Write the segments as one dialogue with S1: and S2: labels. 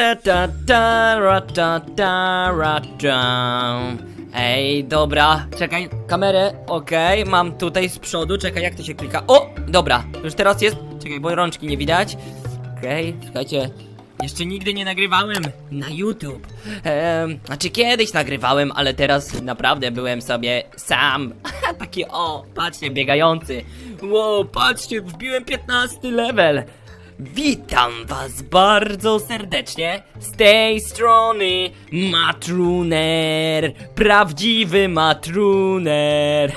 S1: ta, ta, ra, ta, ta, ra, ta. Ej, dobra, czekaj, kamerę, okej, mam tutaj z przodu, czekaj, jak to się klika, o, dobra, już teraz jest, czekaj, bo rączki nie widać, okej, słuchajcie, jeszcze nigdy nie nagrywałem na YouTube, ehm, znaczy kiedyś nagrywałem, ale teraz naprawdę byłem sobie sam, taki o, patrzcie, biegający, wow, patrzcie, wbiłem 15 level, Witam was bardzo serdecznie z tej strony Matruner, prawdziwy Matruner.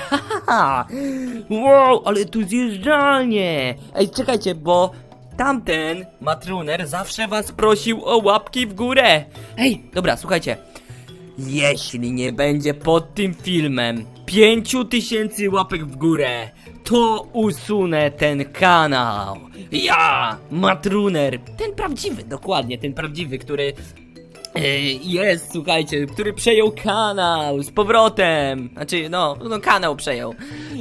S1: Wow, ale tu zjeżdżalnie. Ej, czekajcie, bo tamten Matruner zawsze was prosił o łapki w górę. Ej, dobra, słuchajcie. Jeśli nie będzie pod tym filmem 5000 łapek w górę, to usunę ten kanał. Ja, Matruner, ten prawdziwy, dokładnie, ten prawdziwy, który e, jest, słuchajcie, który przejął kanał z powrotem. Znaczy, no, no kanał przejął.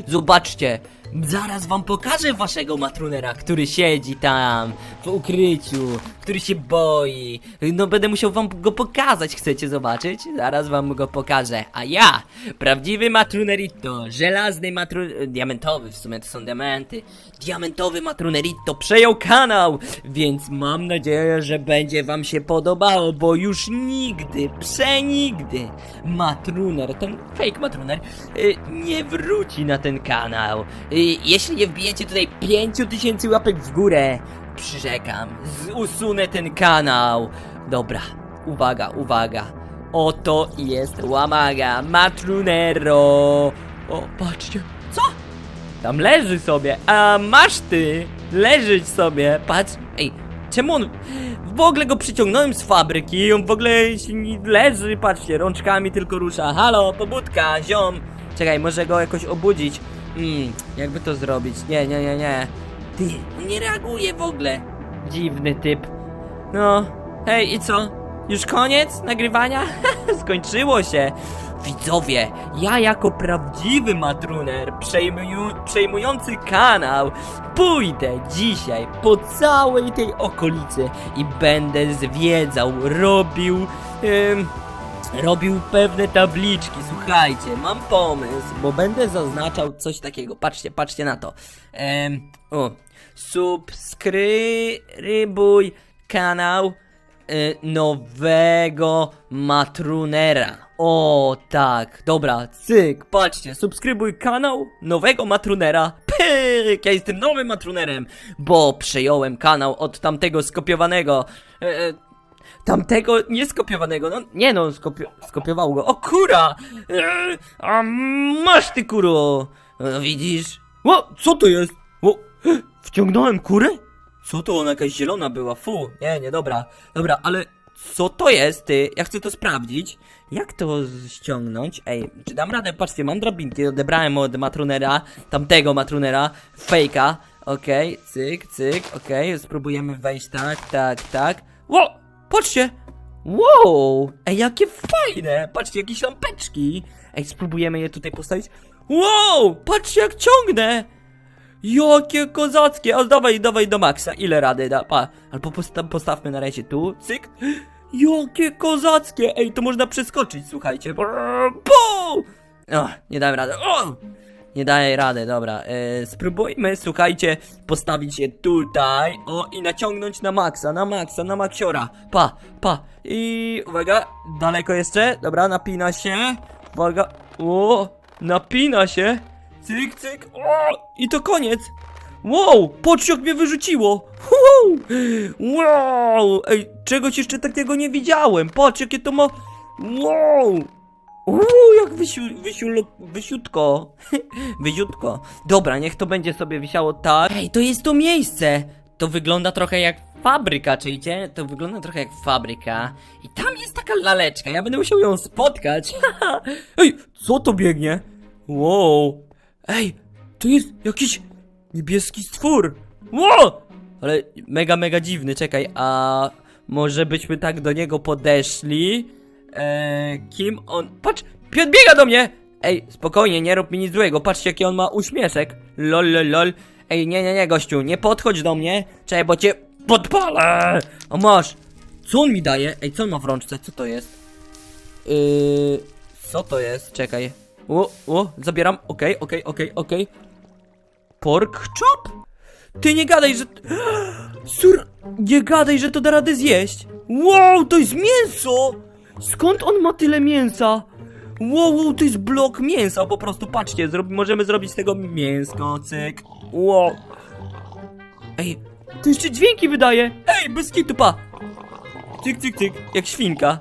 S1: Zobaczcie, zaraz wam pokażę waszego matrunera, który siedzi tam w ukryciu, który się boi. No będę musiał wam go pokazać, chcecie zobaczyć? Zaraz wam go pokażę. A ja, prawdziwy matrunerito, żelazny matru... diamentowy w sumie to są diamenty. Diamentowy matrunerito przejął kanał, więc mam nadzieję, że będzie wam się podobało, bo już nigdy, przenigdy matruner, ten fake matruner, y, nie wróci na ten kanał. Jeśli nie wbijecie tutaj 5000 łapek w górę, przyrzekam, usunę ten kanał. Dobra, uwaga, uwaga. Oto jest łamaga Matrunero. O, patrzcie. Co? Tam leży sobie, a masz ty leżeć sobie, patrz, ej, czemu on, w ogóle go przyciągnąłem z fabryki i on w ogóle leży, patrzcie, rączkami tylko rusza, halo, pobudka, ziom, czekaj, może go jakoś obudzić, hmm, jakby to zrobić, nie, nie, nie, nie, ty, on nie reaguje w ogóle, dziwny typ, no, hej, i co? Już koniec nagrywania? Skończyło się. Widzowie, ja jako prawdziwy matruner przejmuju, przejmujący kanał pójdę dzisiaj po całej tej okolicy i będę zwiedzał, robił... Ym, robił pewne tabliczki. Słuchajcie, mam pomysł, bo będę zaznaczał coś takiego. Patrzcie, patrzcie na to. Em, o, subskrybuj kanał y, nowego Matrunera. O, tak, dobra, cyk, patrzcie, subskrybuj kanał nowego Matrunera. Pyk, ja jestem nowym Matrunerem, bo przejąłem kanał od tamtego skopiowanego. E, e, tamtego nieskopiowanego, no nie no, skopio skopiował go. O kura! E, a masz ty kuro! No, widzisz? O, co to jest? O, wciągnąłem kurę? Co to ona jakaś zielona była? Fu, nie, nie, dobra. Dobra, ale co to jest, ty? Ja chcę to sprawdzić. Jak to ściągnąć? Ej, czy dam radę? Patrzcie, mam drabinki, odebrałem od Matrunera, tamtego Matrunera, fejka. Okej, cyk, cyk, okej, spróbujemy wejść tak, tak, tak. Ło! Patrzcie! Wow! Ej, jakie fajne! Patrzcie, jakieś lampeczki! Ej, spróbujemy je tutaj postawić. Wow! Patrzcie, jak ciągnę! Jakie kozackie! A dawaj, dawaj do maksa, ile rady da? Pa, albo posta postawmy na razie tu, cyk. Jakie kozackie! Ej, to można przeskoczyć, słuchajcie. Pum! O, nie dałem rady. O! Nie daję rady, dobra. E, spróbujmy, słuchajcie, postawić je tutaj. O, i naciągnąć na maksa, na maksa, na maksiora. Pa, pa. I uwaga, daleko jeszcze. Dobra, napina się. Uwaga. O, napina się. Cyk, cyk. O, i to koniec. Wow, patrz mnie wyrzuciło. Wow, wow. Ej, czegoś jeszcze takiego nie widziałem. Patrz jakie to ma... Wow. Uuu, jak wysiu, wysiu, wysiutko. Wysiutko. Dobra, niech to będzie sobie wisiało tak. Ej, to jest to miejsce. To wygląda trochę jak fabryka, czujcie? To wygląda trochę jak fabryka. I tam jest taka laleczka, ja będę musiał ją spotkać. Ej, co to biegnie? Wow. Ej, to jest jakiś niebieski stwór. Wow! Ale mega, mega dziwny, czekaj, a może byśmy tak do niego podeszli? Eee, kim on... Patrz, podbiega do mnie! Ej, spokojnie, nie rób mi nic złego, patrzcie jaki on ma uśmieszek. Lol, lol, lol. Ej, nie, nie, nie, gościu, nie podchodź do mnie. Czekaj, bo cię podpalę. O, masz. Co on mi daje? Ej, co on ma w rączce? Co to jest? Yy, co to jest? Czekaj. O, o, zabieram. Okej, okej, okej, okej. Pork chop? Ty nie gadaj, że... Sur... Nie gadaj, że to da radę zjeść. Wow, to jest mięso! Skąd on ma tyle mięsa? Wow, wow, to jest blok mięsa, po prostu patrzcie, zrob... możemy zrobić z tego mięsko, cyk. Wow. Ej, to jeszcze dźwięki wydaje. Ej, bez kitu, pa. Cyk, cyk, cyk, jak świnka.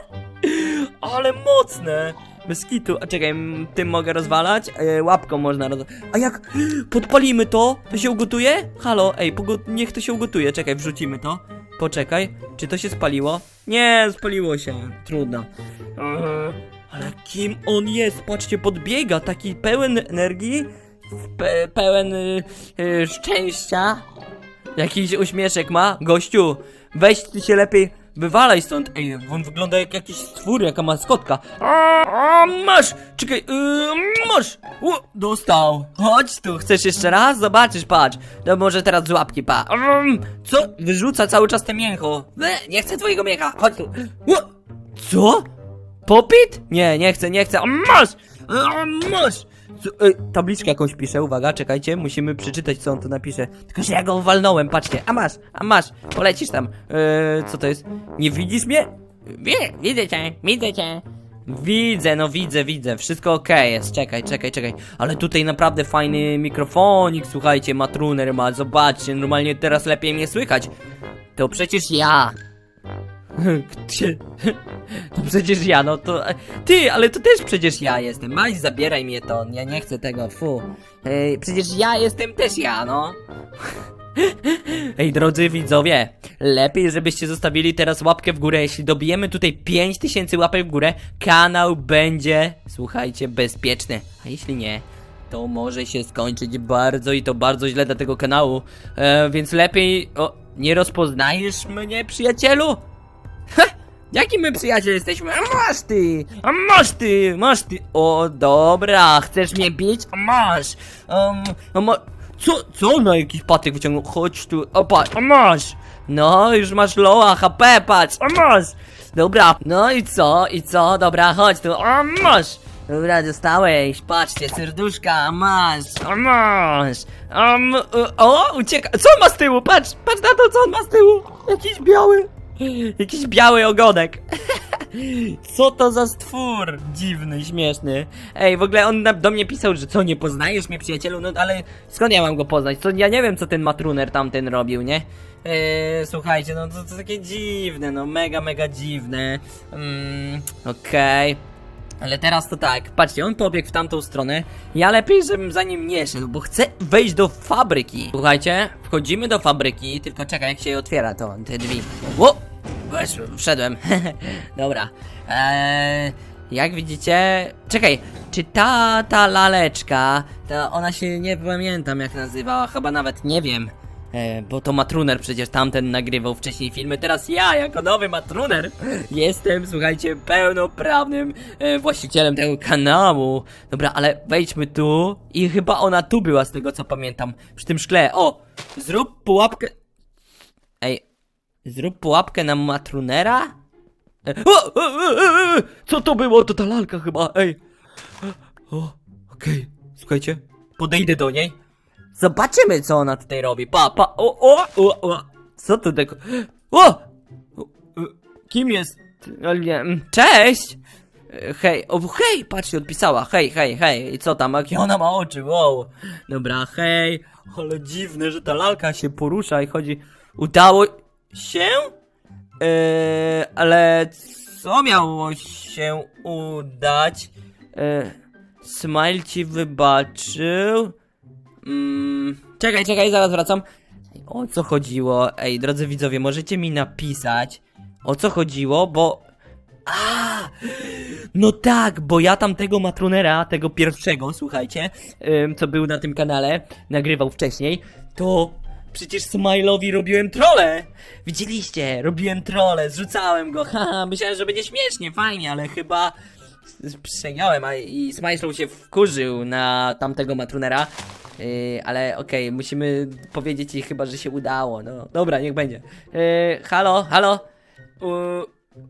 S1: Ale mocne! Bez. A czekaj, tym mogę rozwalać? E, łapką można roz... A jak podpalimy to, to się ugotuje? Halo, ej, niech to się ugotuje. Czekaj, wrzucimy to. Poczekaj, czy to się spaliło? Nie, spaliło się. Trudno. Eee, ale kim on jest? Patrzcie, podbiega, taki pełen energii, pe pełen y, y, szczęścia. Jakiś uśmieszek ma? Gościu, weź ty się lepiej wywalaj stąd. Ej, on wygląda jak jakiś stwór, jaka maskotka. A, a, masz! Czekaj, yy, masz! U, dostał. Chodź tu, chcesz jeszcze raz? Zobaczysz, patrz. No może teraz z łapki, pa. Um, co? Wyrzuca cały czas te mięcho. E, nie chcę twojego mięcha, chodź tu. U, co? Popit? Nie, nie chcę, nie chcę. A, Masz! A, Masz! Ej, tabliczkę jakąś pisze, uwaga, czekajcie, musimy przeczytać co on tu napisze. Tylko, że ja go walnąłem, patrzcie, a masz, a masz, polecisz tam. Eee, co to jest? Nie widzisz mnie? Wie, widzę cię, widzę cię. Widzę, no widzę, widzę, wszystko okej jest, czekaj, czekaj, czekaj. Ale tutaj naprawdę fajny mikrofonik, słuchajcie, ma truner, ma, zobaczcie, normalnie teraz lepiej mnie słychać. To przecież ja. Gdzie? To przecież ja, no to... Ty, ale to też przecież ja jestem. Maś, zabieraj mnie to. Ja nie chcę tego, fu. Ej, przecież ja jestem też ja, no. Ej, drodzy widzowie, lepiej żebyście zostawili teraz łapkę w górę. Jeśli dobijemy tutaj 5000 łapek w górę, kanał będzie, słuchajcie, bezpieczny. A jeśli nie, to może się skończyć bardzo i to bardzo źle dla tego kanału. E, więc lepiej... O, nie rozpoznajesz mnie, przyjacielu? Ha! Jaki my przyjaciel jesteśmy? A masz ty! A masz ty! Masz ty! O, dobra, chcesz mnie bić? A masz! Um, a ma... Co? Co na jakiś patyk wyciągnął? Chodź tu, o patrz, a masz! No, już masz loa, HP, patrz, a masz! Dobra, no i co? I co? Dobra, chodź tu, a masz! Dobra, dostałeś, patrzcie, serduszka, a masz, a masz! Um, o, ucieka, co on ma z tyłu? Patrz, patrz na to, co on ma z tyłu! Jakiś biały, Jakiś biały ogonek. Co to za stwór dziwny, śmieszny. Ej, w ogóle on do mnie pisał, że co, nie poznajesz mnie, przyjacielu? No ale skąd ja mam go poznać? Co, ja nie wiem, co ten matruner tamten robił, nie? Eee, słuchajcie, no to, to takie dziwne, no mega, mega dziwne. Mm, Okej. Ale teraz to tak, patrzcie, on pobiegł w tamtą stronę. Ja lepiej, żebym za nim nie szedł, bo chcę wejść do fabryki. Słuchajcie, wchodzimy do fabryki, tylko czekaj, jak się otwiera to, te drzwi. Ło! Weszłem, wszedłem. Dobra. Eee, jak widzicie... Czekaj, czy ta, ta laleczka, to ona się nie pamiętam jak nazywała, chyba nawet nie wiem. E, bo to Matruner przecież tamten nagrywał wcześniej filmy, teraz ja jako nowy Matruner jestem, słuchajcie, pełnoprawnym e, właścicielem tego kanału. Dobra, ale wejdźmy tu i chyba ona tu była z tego co pamiętam, przy tym szkle. O, zrób pułapkę... Zrób pułapkę na Matrunera? E, o, o, co to było? To ta lalka chyba, ej. O, okej, słuchajcie, podejdę do niej. Zobaczymy, co ona tutaj robi. Pa, pa, o, o, o, o. Co tu tego? O! e, Kim jest? Mm, Cześć! E, Hej, o, hej, patrzcie, odpisała. Hej, hej, hej. I co tam? Jakie ona ma oczy? Wow. Dobra, hej. Ale dziwne, że ta lalka się porusza i chodzi. Udało się? Eee, ale co miało się udać? Eee, Smile ci wybaczył? Mm, czekaj, czekaj, zaraz wracam. O co chodziło? Ej, drodzy widzowie, możecie mi napisać o co chodziło, bo. A! No tak, bo ja tam tego matrunera, tego pierwszego, słuchajcie, ym, co był na tym kanale, nagrywał wcześniej, to przecież Smile'owi robiłem trole! Widzieliście, robiłem trole, zrzucałem go, haha, myślałem, że będzie śmiesznie, fajnie, ale chyba przegiałem, a i Smile się wkurzył na tamtego matrunera. Yy, ale okej, musimy powiedzieć jej chyba, że się udało. No dobra, niech będzie. Yy, halo, halo? U,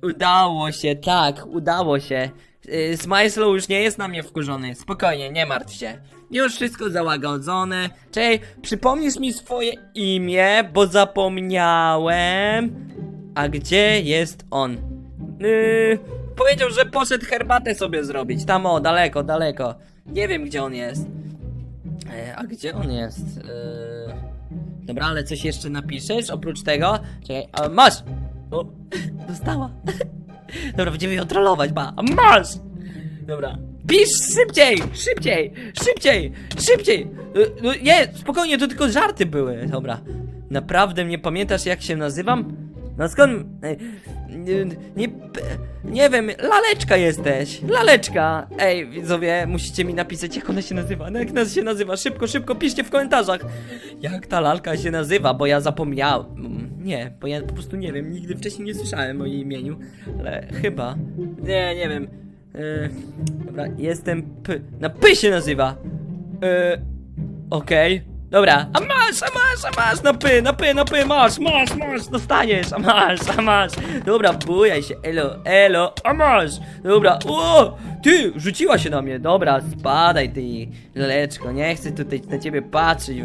S1: udało się, tak, udało się. Yy, Smajslow już nie jest na mnie wkurzony. Spokojnie, nie martw się. Już wszystko załagodzone. Czej, przypomnisz mi swoje imię, bo zapomniałem. A gdzie jest on? Yy, powiedział, że poszedł herbatę sobie zrobić. Tam o, daleko, daleko. Nie wiem, gdzie on jest. E, a gdzie on jest? E, dobra, ale coś jeszcze napiszesz oprócz tego? Czekaj, a masz! O, dostała. Dobra, będziemy ją trollować, ba. Masz! Dobra. Pisz szybciej! Szybciej! Szybciej! Szybciej! E, No nie, spokojnie, to tylko żarty były. Dobra. Naprawdę nie pamiętasz jak się nazywam? No skąd... Nie, nie, nie wiem, laleczka jesteś. Laleczka. Ej, widzowie, musicie mi napisać jak ona się nazywa. No jak ona się nazywa? Szybko, szybko, piszcie w komentarzach. Jak ta lalka się nazywa, bo ja zapomniałem. Mm, Nie, bo ja po prostu nie wiem, nigdy wcześniej nie słyszałem o jej imieniu. Ale chyba. Nie, nie wiem. E, dobra, jestem P. Na P się nazywa. E, Okej. Dobra, a masz, masz, masz, na py, na py, na py, masz, masz, masz, dostaniesz, a masz, masz. Dobra, bujaj się, elo, elo, a masz. Dobra, o, ty, rzuciła się na mnie, dobra, spadaj ty, laleczko, nie chcę tutaj na ciebie patrzeć,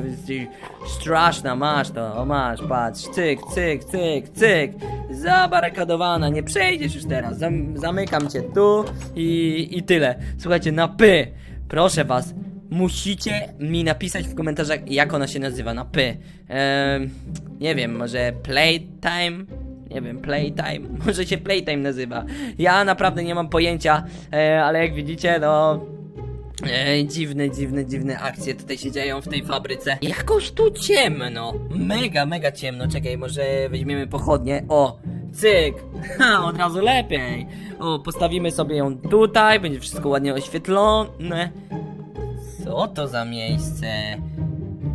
S1: straszna, masz to, o masz, patrz, cyk, cyk, cyk, cyk. Zabarykadowana, nie przejdziesz już teraz, Zam zamykam cię tu i, i tyle. Słuchajcie, na py, proszę was, Musicie mi napisać w komentarzach, jak ona się nazywa na P. Ehm, nie wiem, może Playtime? Nie wiem, Playtime? Może się Playtime nazywa. Ja naprawdę nie mam pojęcia, e, ale jak widzicie, no. E, dziwne, dziwne, dziwne akcje tutaj się dzieją w tej fabryce. Jakoś tu ciemno. Mega, mega ciemno. Czekaj, może weźmiemy pochodnie. O, cyk. Ha, od razu lepiej. O, postawimy sobie ją tutaj, będzie wszystko ładnie oświetlone. Co to za miejsce?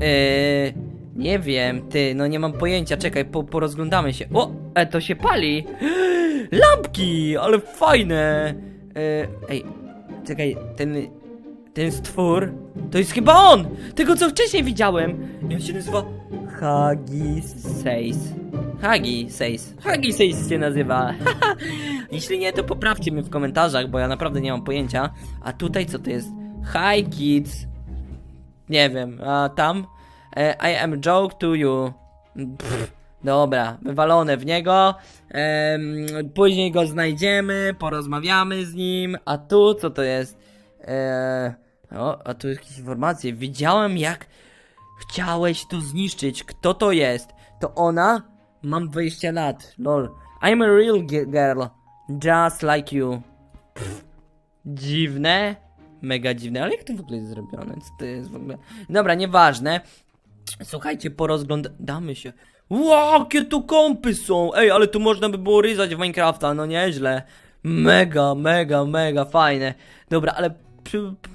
S1: Yy, nie wiem, ty, no nie mam pojęcia, czekaj, po, porozglądamy się. O, e, to się pali! Lampki, ale fajne! Yy, ej, czekaj, ten, ten stwór, to jest chyba on! Tego, co wcześniej widziałem! I on się nazywa Hagi Seis. Hagi Seis. Hagi Seis się nazywa. Jeśli nie, to poprawcie mnie w komentarzach, bo ja naprawdę nie mam pojęcia. A tutaj co to jest? Hi kids. Nie wiem, a tam? E, I am joke to you. Pff, dobra, wywalone w niego. Później go znajdziemy, porozmawiamy z nim. A tu co to jest? E, o, a tu jakieś informacje. Widziałem jak chciałeś to zniszczyć. Kto to jest? To ona? Mam 20 lat. Lol. I'm a real gi- girl. Just like you. Dziwne. Mega dziwne, ale jak to w ogóle jest zrobione? Co to jest w ogóle? Dobra, nieważne. Słuchajcie, porozglądamy się. Wow, jakie tu kąpy są! Ej, ale tu można by było ryzać w Minecrafta, no nieźle. Mega, mega, mega fajne. Dobra, ale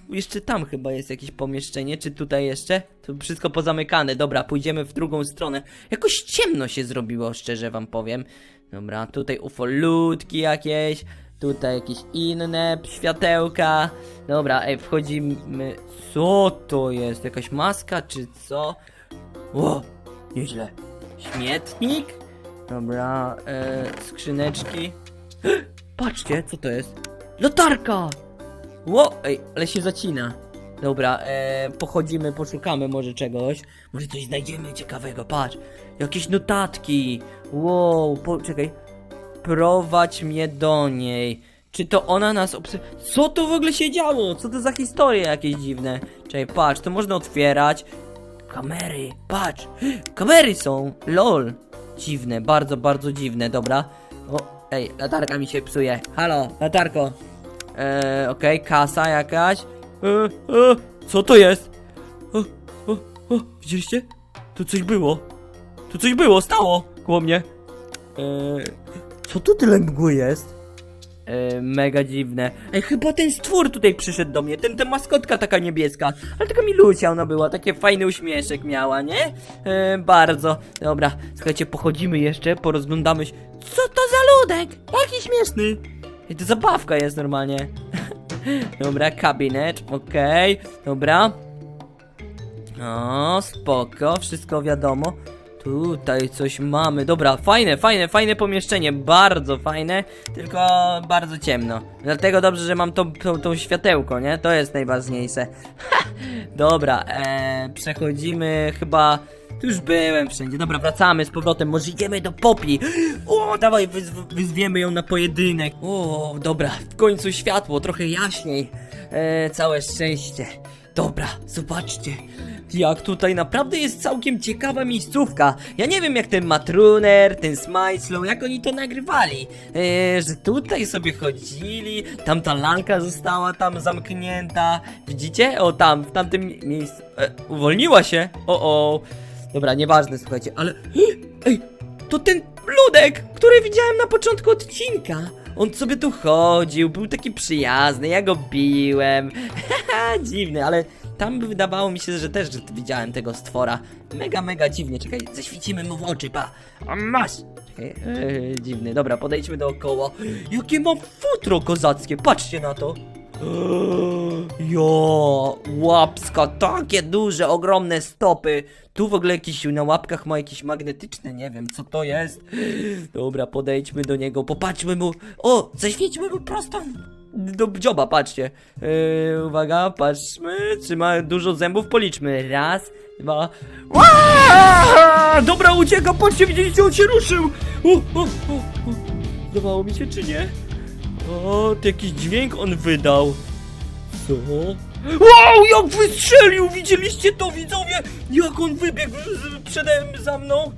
S1: jeszcze tam chyba jest jakieś pomieszczenie, czy tutaj jeszcze? To wszystko pozamykane. Dobra, pójdziemy w drugą stronę. Jakoś ciemno się zrobiło, szczerze wam powiem. Dobra, tutaj ufolutki jakieś. Tutaj jakieś inne światełka. Dobra, ej, wchodzimy. Co to jest? Jakaś maska czy co? O, nieźle. Śmietnik? Dobra, e, skrzyneczki. Patrzcie, co to jest? Latarka! Ło, ej, ale się zacina. Dobra, e, pochodzimy, poszukamy może czegoś. Może coś znajdziemy ciekawego, patrz. Jakieś notatki. Wow, poczekaj. Prowadź mnie do niej. Czy to ona nas obs... Co to w ogóle się działo? Co to za historie jakieś dziwne? Czekaj, patrz, to można otwierać. Kamery, patrz. Kamery są. Lol. Dziwne, bardzo, bardzo dziwne, dobra. O, ej, latarka mi się psuje. Halo, latarko. Eee, okej, kasa jakaś. Eee, e, co to jest? O, o, o, widzieliście? Tu coś było. Tu coś było, stało koło mnie. Eee, co tu tyle mgły jest? E, mega dziwne. Ej, chyba ten stwór tutaj przyszedł do mnie. Ten, ta maskotka taka niebieska. Ale taka milusia ona była. Takie fajny uśmieszek miała, nie? E, bardzo. Dobra, słuchajcie, pochodzimy jeszcze, porozglądamy się. Co to za ludek? Jaki śmieszny. Ej, to zabawka jest normalnie. Dobra, kabinet, okej. Dobra. No, spoko, wszystko wiadomo. Tutaj coś mamy. Dobra, fajne, fajne, fajne pomieszczenie. Bardzo fajne, tylko bardzo ciemno. Dlatego dobrze, że mam to, to światełko, nie? To jest najważniejsze. Dobra, e, przechodzimy chyba. Tu już byłem wszędzie. Dobra, wracamy z powrotem. Może idziemy do Popi. O, dawaj, wyz wyzwiemy ją na pojedynek. O, dobra, w końcu światło, trochę jaśniej. E, całe szczęście. Dobra, zobaczcie. Jak tutaj naprawdę jest całkiem ciekawa miejscówka. Ja nie wiem jak ten Matruner, ten Smajslow, jak oni to nagrywali. E, że tutaj sobie chodzili, tam ta lalka została tam zamknięta. Widzicie? O tam, w tamtym mi- miejscu. E, uwolniła się. O o. Dobra, nieważne, słuchajcie, ale. Ej, to ten ludek, który widziałem na początku odcinka. On sobie tu chodził, był taki przyjazny, ja go biłem. Haha, dziwny, ale tam wydawało mi się, że też że widziałem tego stwora. Mega, mega dziwnie. Czekaj, zaświecimy mu w oczy, pa. A masz! Czekaj, eee, dziwny. Dobra, podejdźmy dookoła. Jakie mam futro kozackie, patrzcie na to. Jo, łapska, takie duże, ogromne stopy. Tu w ogóle jakiś na łapkach ma jakieś magnetyczne, nie wiem co to jest. Dobra, podejdźmy do niego, popatrzmy mu. O, zaświećmy mu prosto w- do dzioba, patrzcie. Yy, uwaga, patrzmy, czy ma dużo zębów, policzmy. Raz, dwa. Dobra, ucieka, patrzcie, widzieliście, on się ruszył. O. Zdawało mi się, czy nie? O, to jakiś dźwięk on wydał. Co? Wow, jak wystrzelił! Widzieliście to, widzowie? Jak on wybiegł przede za mną?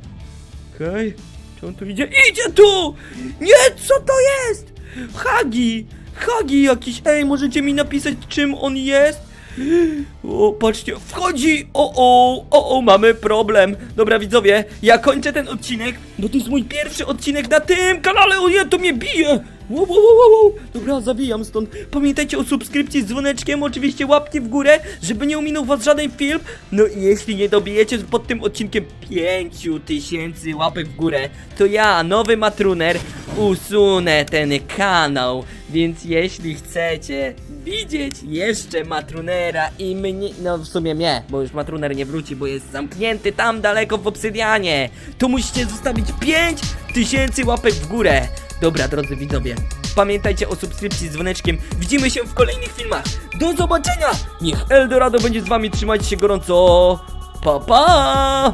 S1: Okej, czy on tu idzie? Idzie tu! Nie, co to jest? Hagi! Hagi jakiś, ej, możecie mi napisać, czym on jest? O, patrzcie, wchodzi! O, o, o, o, mamy problem. Dobra, widzowie, ja kończę ten odcinek, bo to jest mój pierwszy odcinek na tym kanale. O nie, to mnie bije! Wow, wow, wow, wow. Dobra, zawijam stąd. Pamiętajcie o subskrypcji z dzwoneczkiem, oczywiście łapki w górę, żeby nie ominął was żaden film. No i jeśli nie dobijecie pod tym odcinkiem 5000 łapek w górę, to ja, nowy Matruner, usunę ten kanał. Więc jeśli chcecie widzieć jeszcze Matrunera i mnie, no w sumie mnie, bo już Matruner nie wróci, bo jest zamknięty tam daleko w obsydianie, to musicie zostawić 5000 łapek w górę. Dobra, drodzy widzowie, pamiętajcie o subskrypcji z dzwoneczkiem. Widzimy się w kolejnych filmach. Do zobaczenia! Niech Eldorado będzie z wami, trzymajcie się gorąco. Pa, pa!